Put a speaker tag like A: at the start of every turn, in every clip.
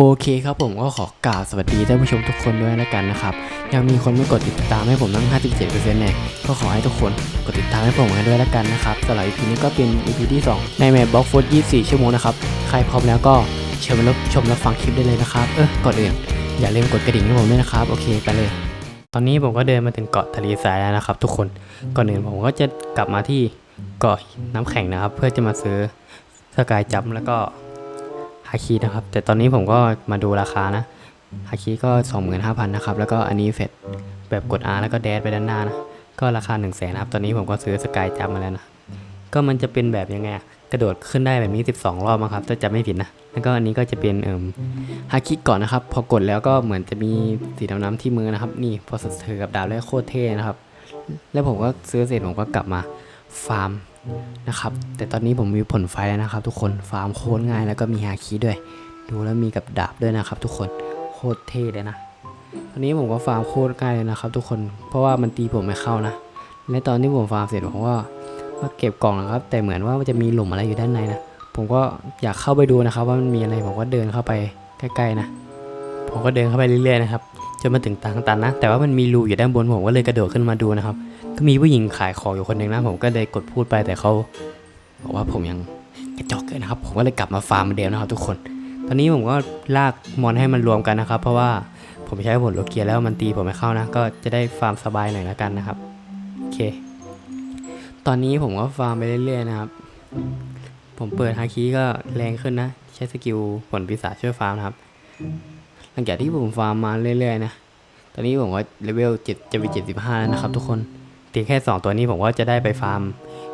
A: โอเคครับผมก็ขอกล่าวสวัสดีท่านผู้ชมทุกคนด้วยแล้วกันนะครับ ยังมีคนไม่กดติดตามให้ผมตั้ง 57%เนี่ยก็ขอให้ทุกคนกดติดตามให้ผมกันด้วยแล้วกันนะครับสำหรับ EP นี้ก็เป็น EP ที่ 2 ในแมปบล็อกโฟร์24 ชั่วโมงนะครับ ใครพร้อมแล้วก็เชิญมารับชมรับฟังคลิปได้เลยนะครับ เออก่อนอื่นอย่าลืมกดกระดิ่งให้ผมด้วยนะครับ โอเคไปเลย ตอนนี้ผมก็เดินมาถึงเกาะทะเลทรายแล้วนะครับ ทุกคนก่อนอื่นผมก็จะกลับมาที่เกาะน้ำแข็งนะครับ เพื่อจะมาซื้อสกายจัมแล้วก็ ฮาคินะครับ แต่ตอนนี้ผมก็มาดูราคานะฮาคิก็ 25,000นะครับ แล้วก็อันนี้เฟดแบบกด R แล้วก็แดดไปด้านหน้านะ ก็ราคา 1 0 0 0 0แสนครับ ตอนนี้ผมก็ซื้อสกายจัมมาแล้วนะ ก็มันจะเป็นแบบยังไงกระโดดขึ้นได้แบบนี้ 12 รอบมั้งครับ ถ้าจำไม่ผิดนะ แล้วก็อันนี้ก็จะเป็นเอ่มฮาคิก่อนนะครับ พอกดแล้วก็เหมือนจะมีสีดำๆที่มือนะครับ นี่พอถือกับดาบแล้วโคตรเท่นะครับ แล้วผมก็ซื้อเสร็จผมก็กลับมาฟาร์ม นะครับ แต่ตอนนี้ผมมีผลไฟแล้วนะครับ ทุกคนฟาร์มโคตรง่ายแล้วก็มีฮาคิด้วย ดูแล้วมีกับดาบด้วยนะครับ ทุกคนโคตรเท่เลยนะ ตอนนี้ผมก็ฟาร์มโคตรง่ายเลยนะครับ ทุกคนเพราะว่ามันตีผมไม่เข้านะ และตอนที่ผมฟาร์มเสร็จผมก็มาเก็บกล่องนะครับ แต่เหมือนว่ามันจะมีหลุมอะไรอยู่ด้านในนะผมก็อยากเข้าไปดูนะครับ ว่ามันมีอะไรผมก็เดินเข้าไปใกล้ๆนะผมก็เดินเข้าไปเรื่อยๆนะครับ จนมาถึงทางตันนะ แต่ว่ามันมีรูอยู่ด้านบนผมก็เลยกระโดดขึ้นมาดูนะครับ ก็มีผู้หญิงขายของอยู่คนหนึ่งนะผมก็เลยกดพูดไปแต่เขาบอกว่าผมยังกระจอกเกินนะครับ ผมก็เลยกลับมาฟาร์มเหมือนเดิมนะครับทุกคน ตอนนี้ผมก็ลากมอนให้มันรวมกันนะครับ เพราะว่าผมใช้ผลโลเกียแล้วมันตีผมไม่เข้านะ ก็จะได้ฟาร์มสบายหน่อยแล้วกันนะครับโอเค ตอนนี้ผมก็ฟาร์มไปเรื่อยๆนะครับ ผมเปิดฮาคิก็แรงขึ้นนะ ใช้สกิลผลปีศาจช่วยฟาร์มนะครับ ลังจากที่ผมฟาร์มมาเรื่อยๆนะ ตอนนี้ผมก็เลเวล7จะไป75แล้วนะครับทุกคนตีแค่ 2 ตัวนี้ผมก็จะได้ไปฟาร์ม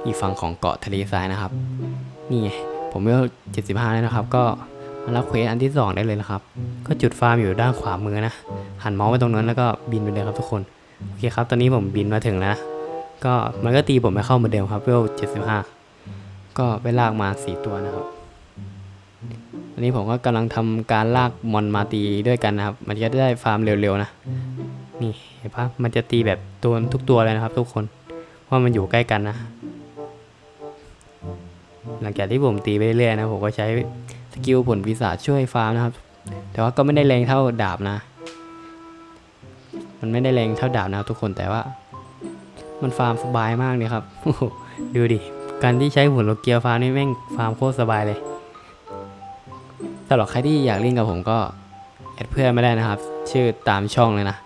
A: อีกฝั่งของเกาะทะเลทรายนะครับ นี่ไงผมเลเวล75แล้วนะครับ ก็มารับเควสอันที่ 2 ได้เลยนะครับ ก็จุดฟาร์มอยู่ด้านขวามือนะ หันเมาส์ไปตรงนั้นแล้วก็บินไปเลยครับทุกคน โอเคครับ ตอนนี้ผมบินมาถึงแล้วนะก็มันก็ตีผมไม่เข้าเหมือนเดิมครับเลเวล75 ก็ไปลากมา 4 ตัวนะครับ อันนี้ผมก็กำลังทำการลากมอนมาตีด้วยกันนะครับ มันจะได้ฟาร์มเร็วๆนะ นี่เห็นปะมันจะตีแบบตัวทุกตัวเลยนะครับ ทุกคนเพราะมันอยู่ใกล้กันนะ หลังจากที่ผมตีไปเรื่อยๆนะผมก็ใช้สกิลผลปีศาจช่วยฟาร์มนะครับ แต่ว่าก็ไม่ได้แรงเท่าดาบนะ มันไม่ได้แรงเท่าดาบนะครับทุกคนแต่ว่า มันฟาร์มสบายมากเลยครับ ดูดิ การที่ใช้ผลโลเกียฟาร์มนี่แม่งฟาร์มโคตรสบายเลยำหรับใครที่อยากเล่นกับผมก็แอดเพื่อนไม่ได้นะครับ ชื่อตามช่องเลยนะ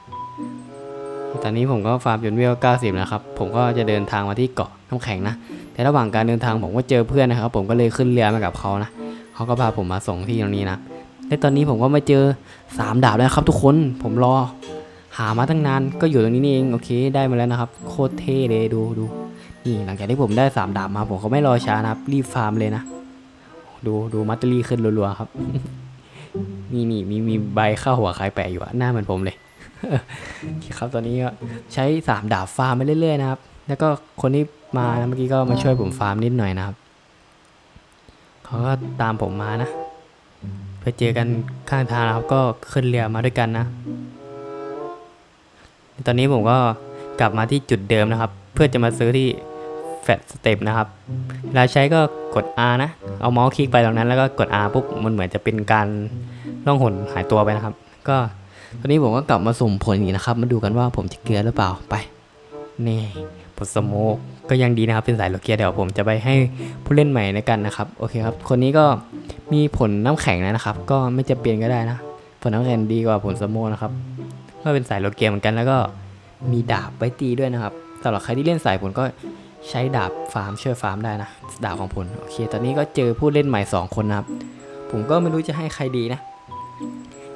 A: ตอนนี้ผมก็ฟาร์มจนเวล90 นะครับ ผมก็จะเดินทางมาที่เกาะน้ำแข็งนะ แต่ระหว่างการเดินทางผมก็เจอเพื่อนนะครับ ผมก็เลยขึ้นเรือมากับเขานะเขาก็พาผมมาส่งที่ตรงนี้นะและตอนนี้ผมก็มาเจอ 3 ดาบแล้วครับ ทุกคน ผมรอ หามาตั้งนาน ก็อยู่ตรงนี้นี่เอง โอเค ได้มาแล้วนะครับ โคตรเท่เลย ดูดู นี่หลังจากที่ผมได้ 3 ดาบมา ผมก็ไม่รอช้านะครับ รีบฟาร์มเลยนะ ดูดูมัตเตอรี่ขึ้นรัวๆครับ นี่นี่มีมีใบข้าวหัวใครแปะอยู่อะหน้าเหมือนผมเลยครับตอนนี้ก็ใช้สามดาบฟาร์มไปเรื่อยๆนะครับ แล้วก็คนที่มาเมื่อกี้ก็มาช่วยผมฟาร์มนิดหน่อยนะครับเขาก็ตามผมมานะไปเจอกันข้างทางนะครับก็ขึ้นเรือมาด้วยกันนะ ตอนนี้ผมก็กลับมาที่จุดเดิมนะครับ เพื่อจะมาซื้อที่ แฟตสเต็ปนะครับเวลาใช้ก็กด R นะ เอาเมาส์คลิกไปตรงนั้นแล้วก็กด R ปุ๊บมันเหมือนจะเป็นการล่องหนหายตัวไปนะครับ ก็ตอนนี้ผมก็กลับมาสุ่มผลอีกนะครับ มาดูกันว่าผมจะเกลือหรือเปล่าไปนี่ผลสโมกก็ยังดีนะครับเป็นสายโลเกียเดี๋ยวผมจะไปให้ผู้เล่นใหม่ในกันนะครับโอเคครับคนนี้ก็มีผลน้ำแข็งนะครับ ก็ไม่จะเปลี่ยนก็ได้นะผลน้ำแข็งดีกว่าผลสโมกนะครับก็เป็นสายโลเกียเหมือนกันแล้วก็มีดาบไว้ตีด้วยนะครับสำหรับใครที่เล่นสายผลก็ ใช้ดาบฟาร์มช่วยฟาร์มได้นะ ดาบของผลโอเค ตอนนี้ก็เจอผู้เล่นใหม่สองคนนะครับ ผมก็ไม่รู้จะให้ใครดีนะ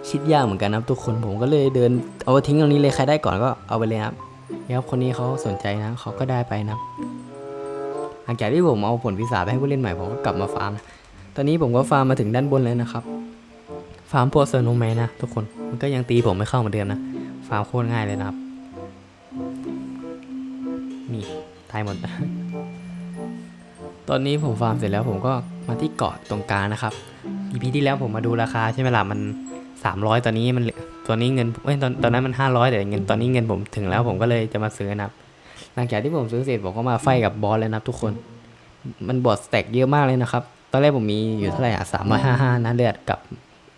A: คิดยากเหมือนกันนะทุกคนผมก็เลยเดินเอาทิ้งตรงนี้เลยใครได้ก่อนก็เอาไปเลยครับนี่ครับคนนี้เขาสนใจนะเขาก็ได้ไปนะครับหลังจากที่ผมเอาผลพิศาไปให้ผู้เล่นใหม่ผมก็กลับมาฟาร์มนะตอนนี้ผมก็ฟาร์มมาถึงด้านบนเลยนะครับ ฟาร์มพวกเซอร์โนแมนนะทุกคนมันก็ยังตีผมไม่เข้าเหมือนเดิมนะ ฟาร์มโคตรง่ายเลยนะครับนี่ ตายหมด ตอนนี้ผมฟาร์มเสร็จแล้วผมก็มาที่เกาะตรงกลางนะครับ EP ที่แล้วผมมาดูราคาใช่ไหมล่ะมัน 300 ตอนนี้มันตอนนี้เงินเอ้ยตอนตอนนั้นมัน 500 แต่เงินตอนนี้เงินผมถึงแล้วผมก็เลยจะมาซื้อนะครับ หลังจากที่ผมซื้อเสร็จผมก็มาไฟกับบอสแล้วนะครับทุกคน มันบอสแต็กเยอะมากเลยนะครับ ตอนแรกผมมีอยู่เท่าไหร่อะ355นะเลือดกับ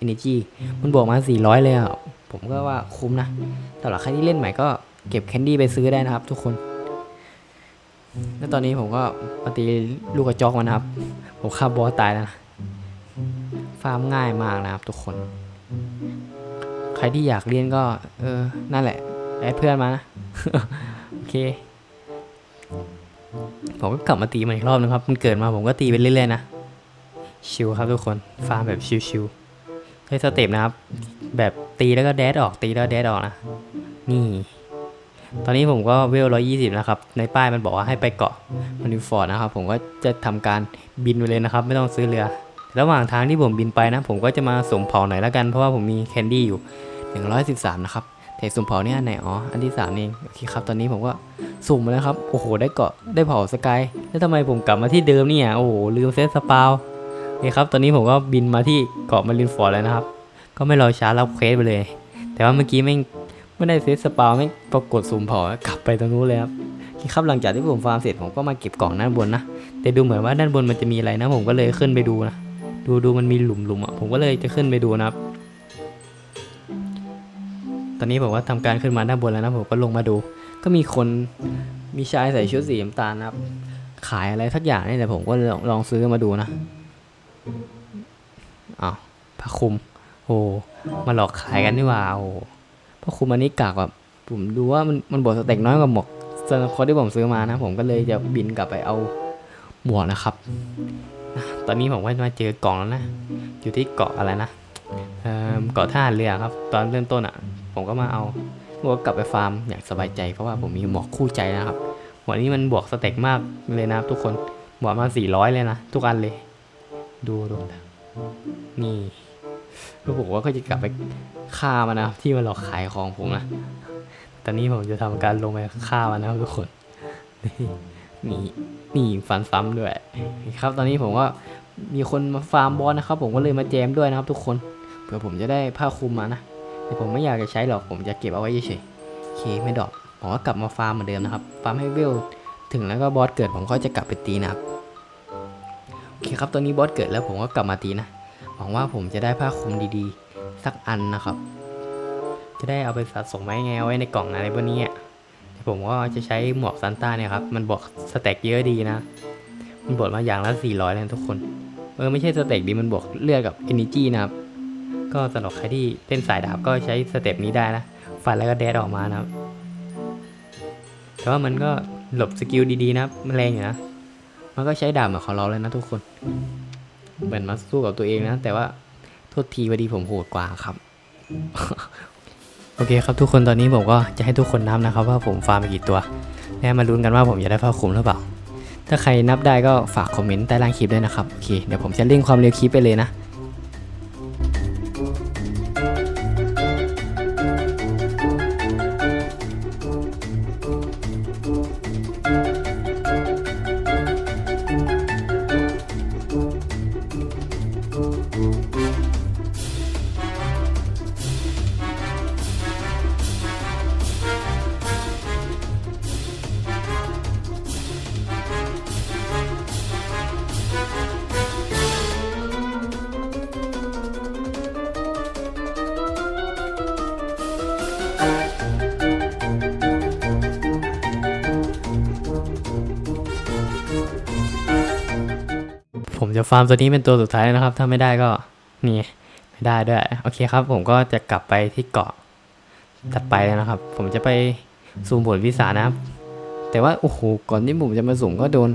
A: energy มันบวกมา 400 เลยอะผมก็ว่าคุ้มนะสำหรับใครที่เล่นใหม่ก็เก็บแคนดี้ไปซื้อได้นะครับทุกคน แล้วตอนนี้ผมก็มาตีลูกกระจอกมันนะครับ ผมฆ่าบอสตายแล้วนะฟาร์มง่ายมากนะครับทุกคน ใครที่อยากเรียนก็ เออ นั่นแหละแอดเพื่อนมานะ โอเค ผมก็กลับมาตีมันอีกรอบนึงครับ มันเกิดมาผมก็ตีไปเรื่อยๆนะ ชิลครับทุกคน ฟาร์มแบบชิลๆใช้สเต็ปนะครับ แบบตีแล้วก็แดดออก ตีแล้วแดดออกนะ นี่ ตอนนี้ผมก็เวลร้อยี่สิบนะครับ ในป้ายมันบอกว่าให้ไปเกาะมันิฟอร์ดนะครับ ผมก็จะทำการบินไปเลยนะครับ ไม่ต้องซื้อเรือ ระหว่างทางที่ผมบินไปนะ ผมก็จะมาสุ่มเผาหน่อยละกัน เพราะว่าผมมีแคนดี้อยู่ 113 นะครับ แต่สุ่มเผาเนี่ยอันไหนอ๋อ อันที่3เอง โอเคครับ ตอนนี้ผมก็สุ่มมาแล้วครับ โอ้โห ได้เกาะ ได้เผาสกาย แล้วทำไมผมกลับมาที่เดิมเนี่ย โอ้โห ลืมเซตสปาวโอเคครับ ตอนนี้ผมก็บินมาที่เกาะมารินฟอร์ดแล้วนะครับ ก็ไม่รอช้ารับเควสไปเลย แต่ว่าเมื่อกี้ไม่ง ไม่ได้เซตสปาไม่ปรากฏสุ่มเผากลับไปตรงนู้นเลยครับครับหลังจากที่ผมฟาร์มเสร็จผมก็มาเก็บกล่องด้านบนนะแต่ดูเหมือนว่าด้านบนมันจะมีอะไรนะ ผมก็เลยขึ้นไปดูนะดูดูมันมีหลุมหลุมอะผมก็เลยจะขึ้นไปดูนะครับ ตอนนี้ผมว่าทำการขึ้นมาด้านบนแล้วนะผมก็ลงมาดู ก็มีคนมีชายใส่ชุดสีน้ำตาลนะครับ ขายอะไรทักอย่างนี่แต่ผมก็ลองลองซื้อมาดูนะอ้าวผ้าคลุมโอ้มาหลอกขายกันนี่ว่าโอ้ ผ้าคลุมอันนี้กากแบบผมดูว่ามันมันบวกสเต็กน้อยกว่าหมวกสนคอที่ผมซื้อมานะ ผมก็เลยจะบินกลับไปเอาหมวกนะครับ ตอนนี้ผมก็มาเจอกล่องแล้วนะ อยู่ที่เกาะอะไรนะเออเกาะท่าเรือครับ ตอนเริ่มต้นอะ ผมก็มาเอาหมวกกลับไปฟาร์มอย่างสบายใจเพราะว่าผมมีหมวกคู่ใจนะครับหมวกนี้มันบวกสเต็กมากเลยนะครับ ทุกคนบวกมา400เลยนะทุกอันเลย ดูดูนี่ แล้วผมว่าก็จะกลับไปฆ่ามันนะที่มันหลอกขายของผมนะตอนนี้ผมจะทำการลงไปฆ่ามันนะทุกคนนี่นี่นี่ฟันซ้ำด้วย ครับ ตอนนี้ผมก็มีคนมาฟาร์มบอสนะครับ ผมก็เลยมาแจมด้วยนะครับ ทุกคนเผื่อผมจะได้ผ้าคลุมมานะแต่ผมไม่อยากจะใช้หรอกผมจะเก็บเอาไว้เฉยๆโอเคไม่ดรอกผมก็กลับมาฟาร์มเหมือนเดิมนะครับฟาร์มให้เวลถึงแล้วก็บอสเกิดผมก็จะกลับไปตีนะครับโอเคครับตอนนี้บอสเกิดแล้วผมก็กลับมาตีนะ หวังว่าผมจะได้ผ้าคลุมดีๆ สักอันนะครับ จะได้เอาไปสะสมไว้ไงไว้ในกล่องอะไรพวกนี้ผมก็จะใช้หมวกซานต้าเนี่ยครับ มันบอกสเต็กเยอะดีนะ มันบวกมาอย่างละ 400เลยทุกคน เออไม่ใช่สเต็กดี มันบวกเลือดกับ energy นะครับ ก็สำหรับใครที่เล่นสายดาบก็ใช้สเต็ปนี้ได้นะ ฟันแล้วก็แดดออกมานะครับ แต่ว่ามันก็หลบสกิลดีๆนะครับมันแรงอยู่นะ มันก็ใช้ดาบเหมือนของเราเลยนะทุกคน เหมือนมาสู้กับตัวเองนะ แต่ว่าโทษทีพอดีผมโหดกว่าครับ โอเคครับทุกคนตอนนี้ผมก็จะให้ทุกคนนับนะครับ ว่าผมฟาร์มไปกี่ตัวแล้วมาลุ้นกันว่าผมจะได้ผ้าคลุมหรือเปล่า ถ้าใครนับได้ก็ฝากคอมเมนต์ใต้ล่างคลิปด้วยนะครับ โอเค เดี๋ยวผมจะเร่งความเร็วคลิปไปเลยนะ ฟาร์มตัวนี้เป็นตัวสุดท้ายนะครับ ถ้าไม่ได้ก็นี่ไม่ได้ด้วย โอเคครับ ผมก็จะกลับไปที่เกาะถัดไปแล้วนะครับ ผมจะไปซูมผลวิสานะครับ แต่ว่าโอ้โหก่อนที่ผมจะมาสุ่มก็โดน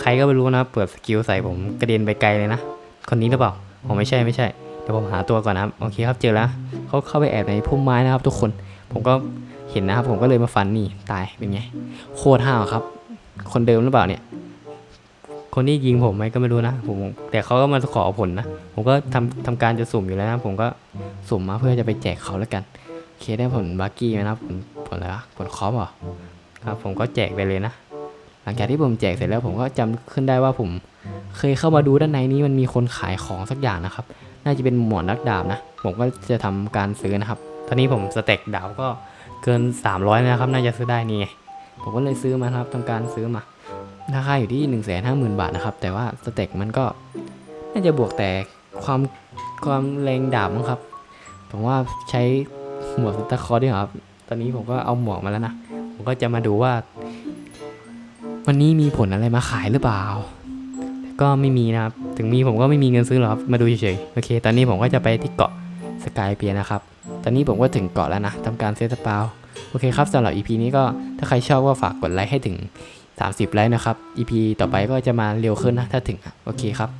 A: ใครก็ไม่รู้นะเปิดสกิลใส่ผมกระเด็นไปไกลเลยนะ คนนี้หรือเปล่าผมไม่ใช่ไม่ใช่เดี๋ยวผมหาตัวก่อนนะครับ โอเคครับเจอแล้วเขาเข้าไปแอบในพุ่มไม้นะครับ ทุกคนผมก็เห็นนะครับ ผมก็เลยมาฟันนี่ตายเป็นไง โคตรห้าวครับ คนเดิมหรือเปล่าเนี่ย คนที่ยิงผมไหมก็ไม่รู้นะผมแต่เขาก็มาขอผลนะ ผมก็ทำทำการจะสุ่มอยู่แล้วนะผมก็สุ่มมาเพื่อจะไปแจกเขาแล้วกันเคได้ผลบักกี้ไหมนะครับผลผลอะไรวะผลคอปเหรอครับผมก็แจกไปเลยนะ หลังจากที่ผมแจกเสร็จแล้วผมก็จำขึ้นได้ว่าผมเคยเข้ามาดูด้านในนี้มันมีคนขายของสักอย่างนะครับ น่าจะเป็นหมวดนักดาบนะ ผมก็จะทำการซื้อนะครับ ตอนนี้ผมสเต็กดาวก็เกิน 300แล้วนะครับ น่าจะซื้อได้นี่ไงผมก็เลยซื้อมาครับทำการซื้อมา ราคาอยู่ที่1นึ่งแสนห้าหมื่นบาทนะครับ แต่ว่าสเต็กมันก็น่าจะบวกแต่ความความแรงดาบมั้งครับ ผมว่าใช้หมวกซันตาคลอสดีกว่าครับ ตอนนี้ผมก็เอาหมวกมาแล้วนะ ผมก็จะมาดูว่า วันนี้มีผลอะไรมาขายหรือเปล่า ก็ไม่มีนะครับ ถึงมีผมก็ไม่มีเงินซื้อหรอกครับ มาดูเฉยๆ โอเค ตอนนี้ผมก็จะไปที่เกาะสกายเปียนะครับ ตอนนี้ผมก็ถึงเกาะแล้วนะทำการเซตสปาวโอเคครับสำหรับ EP นี้ก็ถ้าใครชอบก็ฝากกดไลค์ให้ถึง 30 ไลค์นะครับ EP ต่อไปก็จะมาเร็วขึ้นนะถ้าถึงโอเคครับ